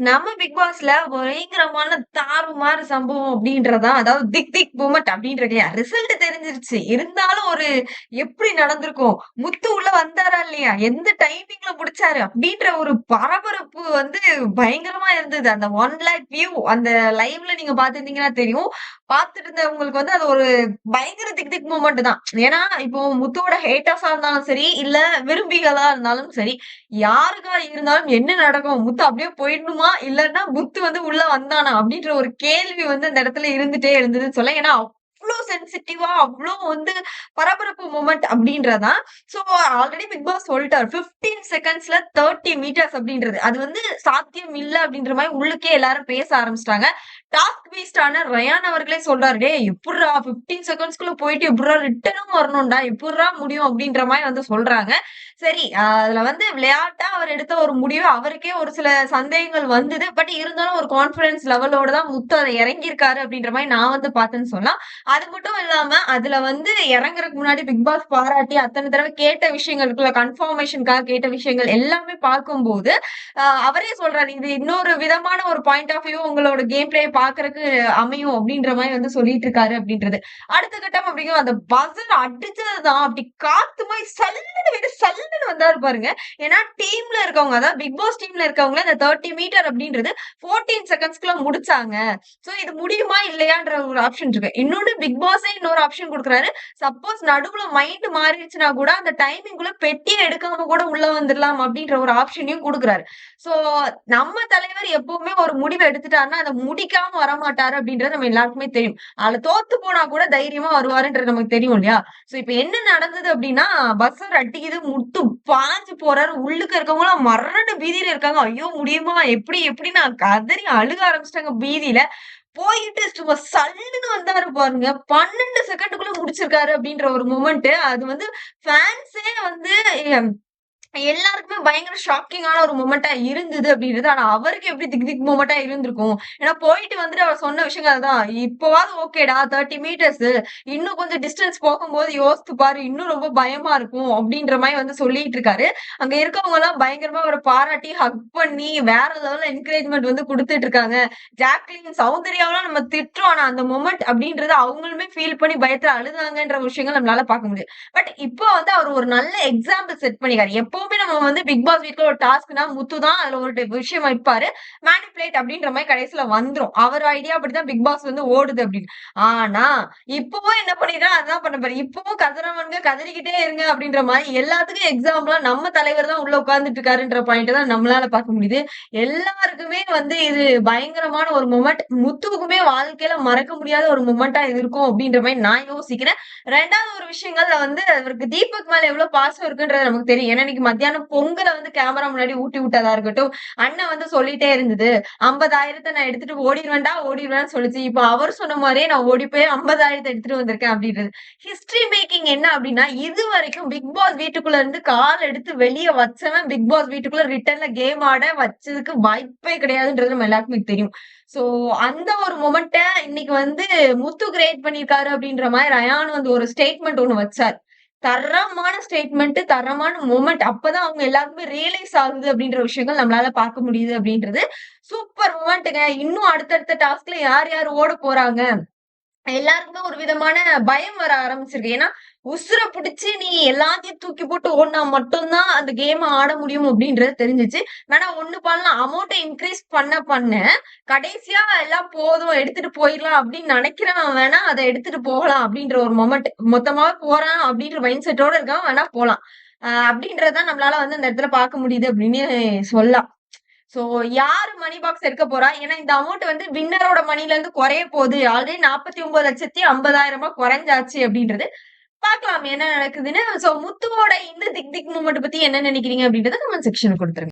நம்ம பிக் பாஸ்ல பயங்கரமான தாறுமாறு சம்பவம் அப்படின்றதா அதாவது திக் திக் மூமெண்ட் அப்படின்றது. இல்லையா ரிசல்ட் தெரிஞ்சிருச்சு. இருந்தாலும் ஒரு எப்படி நடந்திருக்கும்? முத்து உள்ள வந்தாரா இல்லையா? எந்த டைமிங்ல முடிச்சாரு? அப்படின்ற ஒரு பரபரப்பு வந்து பயங்கரமா இருந்தது. அந்த ஒன் லேக் வியூ அந்த லைவ்ல நீங்க பாத்திருந்தீங்கன்னா தெரியும். பார்த்துட்டு இருந்தவங்களுக்கு வந்து அது ஒரு பயங்கர திக் திக் மூமெண்ட் தான். ஏன்னா இப்போ முத்துவோட ஹேட்டர்ஸா இருந்தாலும் சரி இல்ல விரும்பிகளா இருந்தாலும் சரி யாருக்கா இருந்தாலும் என்ன நடக்கும்? முத்து அப்படியே போயிடணுமா? இல்லன்னா முத்து வந்து உள்ள வந்தானா? அப்படின்ற ஒரு கேள்வி வந்து அந்த இடத்துல இருந்துட்டே இருந்ததுன்னு சொல்ல. ஏன்னா அவ்வளோ சென்சிட்டிவா அவ்வளோ வந்து பரபரப்பு மூமெண்ட் அப்படின்றதான். ஸோ ஆல்ரெடி பிக் பாஸ் சொல்லிட்டார் பிப்டீன் செகண்ட்ஸ்ல தேர்ட்டி மீட்டர்ஸ் அப்படின்றது. அது வந்து சாத்தியம் இல்லை அப்படின்ற மாதிரி உள்ளுக்கே எல்லாரும் பேச ஆரம்பிச்சிட்டாங்க. டாஸ்க் பேஸ்டான ரயான் அவர்களே சொல்றாரு டே எப்படா பிப்டீன் செகண்ட்ஸ்குள்ள போயிட்டு எப்படா ரிட்டனும் வரணும்டா எப்படா முடியும்? அப்படின்ற மாதிரி வந்து சொல்றாங்க. சரி அதுல வந்து விளையாட்டா அவர் எடுத்த ஒரு முடிவு அவருக்கே ஒரு சில சந்தேகங்கள் வந்தது. பட் இருந்தாலும் ஒரு கான்பிடன்ஸ் லெவலோட தான் முத்து அதை இறங்கியிருக்காரு அப்படின்ற மாதிரி நான் வந்து பார்த்தேன்னு சொல்லலாம். அது மட்டும் இல்லாம அதுல வந்து இறங்குறதுக்கு முன்னாடி பிக் பாஸ் பாராட்டி அத்தனை தடவை கேட்ட விஷயங்களுக்குள்ள கன்ஃபர்மேஷனுக்காக கேட்ட விஷயங்கள் எல்லாமே பார்க்கும்போது அவரே சொல்றாரு இது இன்னொரு விதமான ஒரு பாயிண்ட் ஆஃப் வியூ உங்களோட கேம் பிளே பாக்குறதுக்கு அமையும் அப்படின்ற மாதிரி வந்து சொல்லிட்டு இருக்காரு அப்படின்றது. அடுத்த கட்டம் அப்படிங்கும் அந்த பசன் அடிச்சதுதான். அப்படி காத்து மாதிரி சல்லுன்னு வேற சல்லுன்னு வந்தாரு பாருங்க. ஏன்னா டீம்ல இருக்கவங்க அதாவது பிக் பாஸ் டீம்ல இருக்கவங்க அந்த தேர்ட்டி மீட்டர் அப்படின்றது போர்டீன் செகண்ட்ஸ்க்குள்ள முடிச்சாங்க. சோ இது முடியுமா இல்லையான்ற ஒரு ஆப்ஷன் இருக்கு. இன்னொன்னு பிக் பாஸே இன்னொரு ஆப்ஷன் கொடுக்குறாரு. சப்போஸ் நடுவுல மைண்ட் மாறிடுச்சுன்னா கூட அந்த டைமிங்குள்ள பெட்டியை எடுக்காம கூட உள்ள வந்துடலாம் அப்படின்ற ஒரு ஆப்ஷனையும் கொடுக்குறாரு. சோ நம்ம தலைவர் எப்பவுமே ஒரு முடிவு எடுத்துட்டாருன்னா அதை முடிக்காம வரமாட்டாரு அப்படின்றது நம்ம எல்லாருக்குமே தெரியும். அதுல தோத்து போனா கூட தைரியமா வருவாருன்றது நமக்கு தெரியும் இல்லையா? சோ இப்ப என்ன நடந்தது அப்படின்னா பஸ்ஸர் அட்டிக்குது முட்டு பாஞ்சு போறாரு. உள்ளுக்கு இருக்கவங்க மரண பீதியில இருக்காங்க. ஐயோ முடியுமா? எப்படி எப்படி நான் கதறி அழுக ஆரம்பிச்சிட்டாங்க பீதியில. போயிட்டு சும்மா சல்லுன்னு வந்தாரு பாருங்க. பன்னெண்டு செகண்டுக்குள்ள முடிச்சிருக்காரு அப்படின்ற ஒரு மூமெண்ட் அது வந்து ஃபேன்ஸே வந்து எல்லாருக்குமே பயங்கர ஷாக்கிங்கான ஒரு மூமெண்டா இருந்தது அப்படின்றது ஆனா அவருக்கு எப்படி திக் திக் மூமெண்டா இருந்திருக்கும்? ஏன்னா போயிட்டு வந்துட்டு அவர் சொன்ன விஷயங்கள் அதுதான். இப்போவாது ஓகேடா தேர்ட்டி மீட்டர்ஸ் இன்னும் கொஞ்சம் டிஸ்டன்ஸ் போகும்போது யோசித்து பாரு இன்னும் ரொம்ப பயமா இருக்கும் அப்படின்ற மாதிரி வந்து சொல்லிட்டு இருக்காரு. அங்க இருக்கவங்க எல்லாம் பயங்கரமா அவரை பாராட்டி ஹக் பண்ணி வேற லெவல்ல என்கரேஜ்மெண்ட் வந்து கொடுத்துட்டு இருக்காங்க. ஜாக்லின் சௌந்தர்யாவெல்லாம் நம்ம திட்டுறோம். ஆனா அந்த மூமெண்ட் அப்படின்றது அவங்களுமே ஃபீல் பண்ணி பயத்துல அழுதாங்கன்ற விஷயங்கள் நம்மளால பார்க்க முடியும் பட் இப்போ வந்து அவர் ஒரு நல்ல எக்ஸாம்பிள் செட் பண்ணிக்காரு எப்போ எப்பவுமே நம்ம வந்து பிக் பாஸ் வீட்ல ஒரு டாஸ்க்னா முத்து தான் அதுல ஒரு விஷயம் வைப்பாரு. மேனிபுலேட் அப்படின்ற மாதிரி கடைசியில வந்துரும். அவர் ஐடியா அப்படிதான் பிக் பாஸ் வந்து ஓடுது அப்படின்னு. ஆனா இப்பவும் என்ன பண்ணிடுறா அதான் பண்ண பாரு இப்பவும் கதறவங்க கதறிக்கிட்டே இருங்க அப்படின்ற மாதிரி எல்லாத்துக்கும் எக்ஸாம்பிளா நம்ம தலைவர் தான் உள்ள உட்கார்ந்துட்டு இருக்காருன்ற பாயிண்ட் தான் நம்மளால பார்க்க முடியுது. எல்லாருக்குமே வந்து இது பயங்கரமான ஒரு மொமெண்ட் முத்துவுக்குமே வாழ்க்கையில மறக்க முடியாத ஒரு மொமெண்டா இருக்கும் அப்படின்ற மாதிரி நான் யோசிக்கிறேன். ரெண்டாவது ஒரு விஷயங்கள்ல வந்து அவருக்கு தீபக் மேல எவ்வளவு பாசம் இருக்குன்றது நமக்கு தெரியும். ஏன்னா மத்தியானம் பொங்கலை வந்து கேமரா முன்னாடி ஊட்டி விட்டதா இருக்கட்டும் அண்ணன் வந்து சொல்லிட்டே இருந்தது ஐம்பதாயிரத்தை நான் எடுத்துட்டு ஓடிடுவேன்டா ஓடிடுவேன்னு சொல்லிச்சு. இப்ப அவர் சொன்ன மாதிரியே நான் ஓடி போய் ஐம்பதாயிரத்தை எடுத்துட்டு வந்திருக்கேன் அப்படின்றது. ஹிஸ்டரி மேக்கிங் என்ன அப்படின்னா இது வரைக்கும் பிக் பாஸ் வீட்டுக்குள்ள இருந்து கால் எடுத்து வெளியே வச்சவன் பிக் பாஸ் வீட்டுக்குள்ள ரிட்டர்ன்ல கேம் ஆட வச்சதுக்கு வாய்ப்பே கிடையாதுன்றது நம்ம எல்லாருக்குமே தெரியும். சோ அந்த ஒரு மொமெண்ட்டை இன்னைக்கு வந்து முத்து கிரியேட் பண்ணிருக்காரு அப்படின்ற மாதிரி ரயான் வந்து ஒரு ஸ்டேட்மெண்ட் ஒண்ணு வச்சார். தரமான ஸ்டேட்மெண்ட் தரமான மூமெண்ட் அப்பதான் அவங்க எல்லாருக்குமே ரியலைஸ் ஆகுது அப்படின்ற விஷயங்கள் நம்மளால பார்க்க முடியுது அப்படின்றது. சூப்பர் மூமெண்ட்டுங்க இன்னும் அடுத்தடுத்த டாஸ்க்ல யார் யார் ஓட போறாங்க? எல்லாருக்குமே ஒரு விதமான பயம் வர ஆரம்பிச்சிருக்கு. ஏன்னா உசுர பிடிச்சி நீ எல்லாத்தையும் தூக்கி போட்டு ஓடினா மட்டும்தான் அந்த கேம் ஆட முடியும் அப்படின்றது தெரிஞ்சிச்சு. வேணா ஒண்ணு பண்ணலாம். அமௌண்ட்டை இன்க்ரீஸ் பண்ண பண்ண கடைசியா எல்லாம் போதும் எடுத்துட்டு போயிடலாம் அப்படின்னு நினைக்கிறவன் வேணா அதை எடுத்துட்டு போகலாம் அப்படின்ற ஒரு மொமெண்ட் மொத்தமாவே போறான் அப்படின்ற மைண்ட் செட்டோட இருக்கவன் வேணா போலாம். அப்படின்றதான் நம்மளால வந்து அந்த இடத்துல பார்க்க முடியுது அப்படின்னு சொல்லலாம். சோ யாரு மணி பாக்ஸ் எடுக்க போறா? ஏன்னா இந்த அமௌண்ட் வந்து வின்னரோட மணில இருந்து குறைய போகுது. ஆல்ரெடி நாற்பத்தி ஒன்பது லட்சத்தி ஐம்பதாயிரம் ரூபாய் குறைஞ்சாச்சு அப்படின்றது பாக்கலாம் என்ன நடக்குதுன்னு. சோ முத்துவோட இந்த திக் திக் மூமெண்ட் பத்தி என்ன நினைக்கிறீங்க அப்படின்றத கமெண்ட் செக்ஷன் கொடுத்துருங்க.